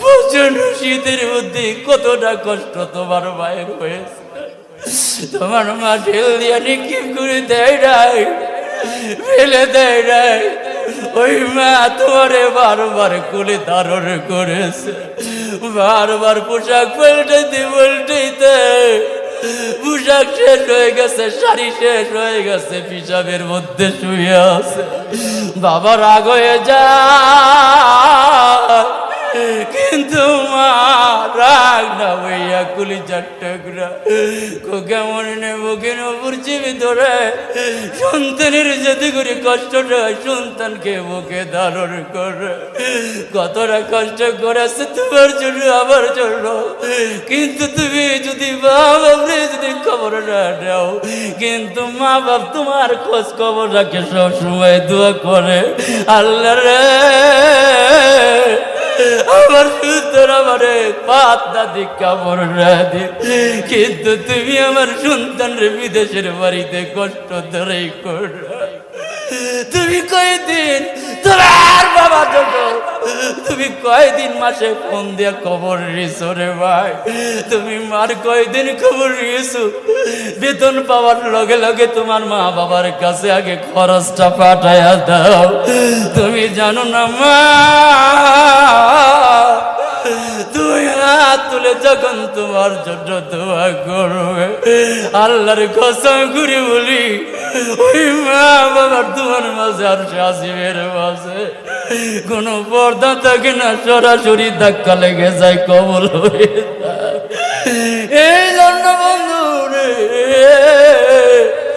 প্রচণ্ড শীতের মধ্যে কতটা কষ্ট তোমার মায়ের হয়েছে। তোমার মা ঢেল দিয়া নিক্ষেপ করে দেয় নাই? ফেলে দেয় নাই। ওই মা তোমারে বারবার কোলে ধারণ করেছে। বারবার পোশাক পাল্টাইতে পাল্টাইতে। পোশাক শেষ হয়ে গেছে, শাড়ি শেষ হয়ে গেছে পিসাবের মধ্যে শুয়ে আছে। বাবা রাগ হয়ে যায়। না হইয়া কুলি চারটুকরা কো কেমন নেব কেন বুঝছি ভিতরে সন্তানের যদি করে কষ্টটা সন্তানকে বুকে ধারণ করে। কতটা কষ্ট করেছে তোমার জন্য, আমার জন্য। কিন্তু তুমি যদি মা বাপরে যদি খবর না দাও, কিন্তু মা বাপ তোমার খোঁজ খবর রাখে সব সময় দোয়া করে। আল্লাহ রে। আমার সুন্দর আমারে পাতনা দীক্ষা মরণাদি কিন্তু তুমি আমার সন্তানের বিদেশের বাড়িতে কষ্ট ধরেই কর। তুমি কয়দিন তোমার বাবা জন্য তুমি কয়দিন মাসে ফোন দিয়ে খবর নিয়েছো রে ভাই? তুমি মার কয়দিন খবর নিয়েছো বেতন পাওয়ার লগে লগে তোমার মা বাবার কাছে আগে খরচটা পাঠাইয়া দাও। তুমি জানো না মা তুলে যখন তোমার জন্য দোয়া করবে, আল্লাহর কসম করে বলি, ওই মা বাবার তোমার মাঝে আর শাসিমের মাঝে কোনো পর্দা থাকে না, সরাসরি ধাক্কা লেগে যায়, কবল হয়ে এই জন্য